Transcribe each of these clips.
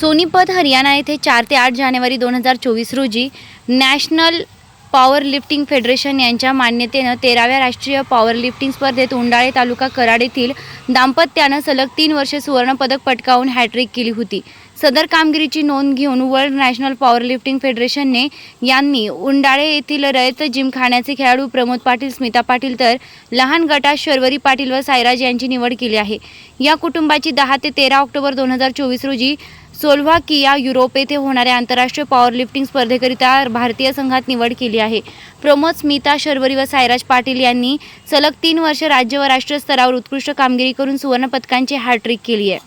सोनीपत हरियाणा येथे चार ते आठ जानेवारी दोन हजार चोवीस रोजी नॅशनल पॉवर लिफ्टिंग फेडरेशन यांच्या मान्यतेनं तेराव्या राष्ट्रीय पॉवर लिफ्टिंग स्पर्धेत उंडाळे तालुका कराड येथील दाम्पत्यानं सलग तीन वर्षे सुवर्णपदक पटकावून हॅट्रिक केली होती. सदर कामगिरीची नोंद घेऊन वर्ल्ड नॅशनल पॉवर लिफ्टिंग फेडरेशनने यांनी उंडाळे येथील रयत जिमखान्याचे खेळाडू प्रमोद पाटील स्मिता पाटील तर लहान गटात शर्वरी पाटील व सायराज यांची निवड केली आहे. या कुटुंबाची दहा ते तेरा ऑक्टोबर दोन हजार चोवीस रोजी सोल्व्हाकिया युरोप येथे होणाऱ्या आंतरराष्ट्रीय पॉवर लिफ्टिंग स्पर्धेकरिता भारतीय संघात निवड केली आहे. प्रमोद स्मिता शर्वरी व सायराज पाटील यांनी सलग तीन वर्ष राज्य व राष्ट्रीय स्तरावर उत्कृष्ट कामगिरी करून सुवर्णपदकांची हॅट्रिक केली आहे.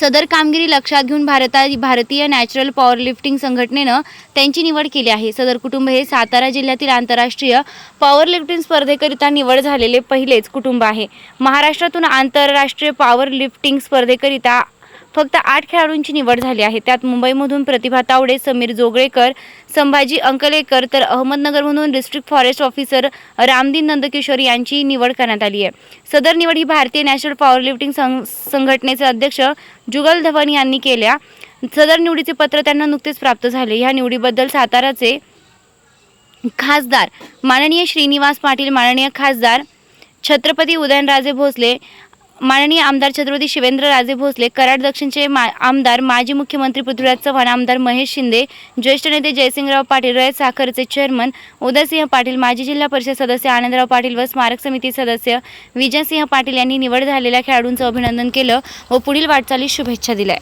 सदर कामगिरी लक्षात घेऊन भारता भारतीय नॅचरल पॉवर लिफ्टिंग संघटनेनं त्यांची निवड केली आहे. सदर कुटुंब हे सातारा जिल्ह्यातील आंतरराष्ट्रीय पॉवर लिफ्टिंग स्पर्धेकरिता निवड झालेले पहिलेच कुटुंब आहे. महाराष्ट्रातून आंतरराष्ट्रीय पॉवर लिफ्टिंग स्पर्धेकरिता फक्त आठ खेळाडूंची निवड झाली आहे. त्यात मुंबईमधून प्रतिभा तावडे समीर जोगळेकर संभाजी अंकलेकर तर अहमदनगरमधून district forest officer Ramdin Nandkishor यांची निवड करण्यात आली आहे. सदर निवड ही भारतीय नॅशनल पॉवर लिफ्टिंग संघटनेचे अध्यक्ष जुगल धवन यांनी केल्या. सदर निवडीचे पत्र त्यांना नुकतेच प्राप्त झाले. ह्या निवडीबद्दल साताराचे खासदार माननीय श्रीनिवास पाटील माननीय खासदार छत्रपती उदयनराजे भोसले माननीय आमदार छत्रपती शिवेंद्रराजे भोसले कराड दक्षिणचे मा आमदार माजी मुख्यमंत्री पृथ्वीराज चव्हाण आमदार महेश शिंदे ज्येष्ठ नेते जयसिंगराव पाटील रयत साखरचे चेअरमन उदयसिंह पाटील माजी जिल्हा परिषद सदस्य आनंदराव पाटील व स्मारक समिती सदस्य विजयसिंह पाटील यांनी निवड झालेल्या खेळाडूंचं अभिनंदन केलं व पुढील वाटचालीस शुभेच्छा दिल्या.